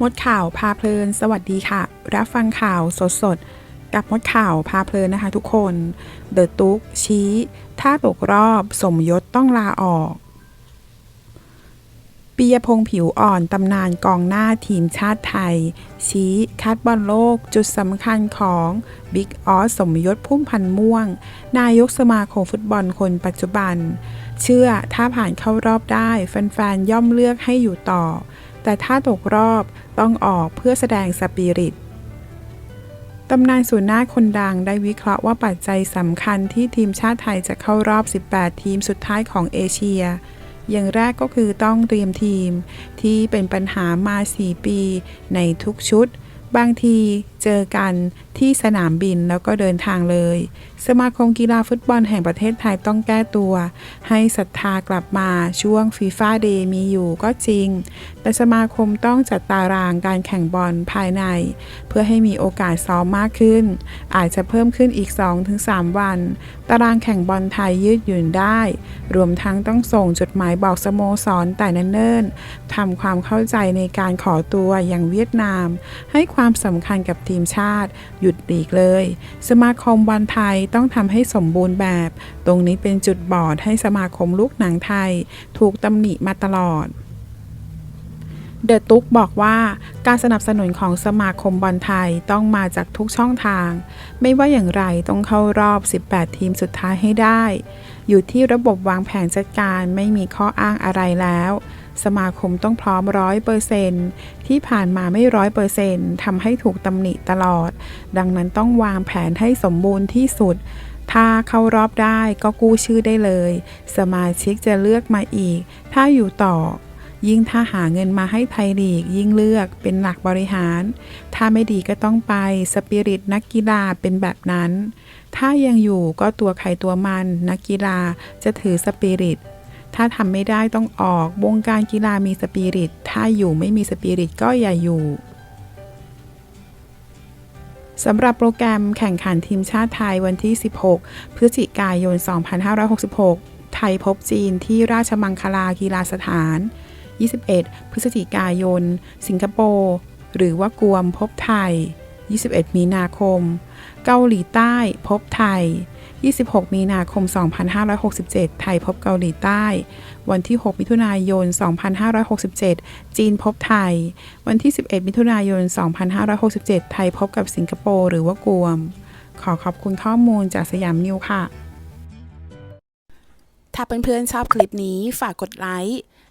มดข่าวพาเพลิน สวัสดีค่ะ รับฟังข่าวสดๆกับมดข่าวพาเพลินนะคะทุกคน เดอะตุ๊กชี้ ถ้าตกรอบสมยศต้องลาออกปียพงษ์ผิวอ่อนตำนานกองหน้าทีมชาติไทย ชี้คัดบอลโลกจุดสำคัญของบิ๊กออสสมยศพุ่มพันม่วง นายกสมาคมฟุตบอลคนปัจจุบัน เชื่อถ้าผ่านเข้ารอบได้ แฟนๆ ย่อมเลือกให้อยู่ต่อ แต่ถ้าตกรอบต้องออกเพื่อแสดงสปิริตตำนานสูนหน้าคนดังได้วิเคราะห์ว่าปัจจัยสำคัญที่ทีมชาติไทยจะเข้ารอบ 18 ทีมสุดท้ายของเอเชีย อย่างแรกก็คือต้องเตรียมทีม ที่เป็นปัญหามา 4 ปีในทุกชุด บางทีเจอกันที่สนามบินแล้วก็เดินทางเลย สมาคมกีฬาฟุตบอลแห่งประเทศไทยต้องแก้ตัว ให้ศรัทธากลับมาช่วงฟีฟ่าเดย์มีอยู่ก็จริง แต่สมาคมต้องจัดตารางการแข่งบอลภายใน เพื่อให้มีโอกาสซ้อมมากขึ้น อาจจะเพิ่มขึ้นอีก 2-3 วัน ตารางแข่งบอลไทยยืดหยุ่นได้ รวมทั้งต้องส่งจดหมายบอกสโมสรแต่เนิ่นๆทำความเข้าใจในการขอตัวอย่างเวียดนาม ให้ความสำคัญกับทีมชาติ หยุดหลีกเลย สมาคมบอลไทยต้องทำให้สมบูรณ์แบบ ตรงนี้เป็นจุดบอดให้สมาคมลูกหนังไทย ถูกตำหนิมาตลอด เดอะตุ๊กบอกว่าการสนับสนุนของสมาคมบอลไทยต้องมาจากทุกช่องทาง ไม่ว่าอย่างไรต้องเข้ารอบ 18 ทีมสุดท้ายให้ได้ อยู่ที่ระบบวางแผนจัดการไม่มีข้ออ้างอะไรแล้ว สมาคมต้องพร้อมร้อยเปอร์เซนที่ผ่านมาไม่ร้อยเปอร์เซนทำให้ถูกตำหนิตลอด ดังนั้นต้องวางแผนให้สมบูรณ์ที่สุดถ้าเข้ารอบได้ก็กู้ชื่อได้เลย สมาชิกจะเลือกมาอีก ถ้าอยู่ต่อ ยิ่งถ้าหาเงินมาให้ไทยลีก ยิ่งเลือกเป็นหลักบริหาร ถ้าไม่ดีก็ต้องไปสปิริตนักกีฬาเป็นแบบนั้น ถ้ายังอยู่ก็ตัวใครตัวมัน นักกีฬาจะถือสปิริตถ้าทำไม่ได้ต้องออกวงการกีฬามีสปิริต ถ้าอยู่ไม่มีสปิริตก็อย่าอยู่สำหรับโปรแกรมแข่งขันทีมชาติไทยวันที่ 16 พฤศจิกายน 2566 ไทยพบจีนที่ราชมังคลากีฬาสถาน 21 พฤศจิกายน สิงคโปร์ หรือว่ากวมพบไทย 21 มีนาคม เกาหลีใต้พบไทย 26 มีนาคม 2567 ไทยพบเกาหลีใต้ วันที่ 6 มิถุนายน 2567 จีนพบไทย วันที่ 11 มิถุนายน 2567 ไทยพบกับสิงคโปร์หรือว่ากวม ขอขอบคุณข้อมูลจากสยามนิวค่ะ ถ้าเพื่อนๆชอบคลิปนี้ฝากกดไลค์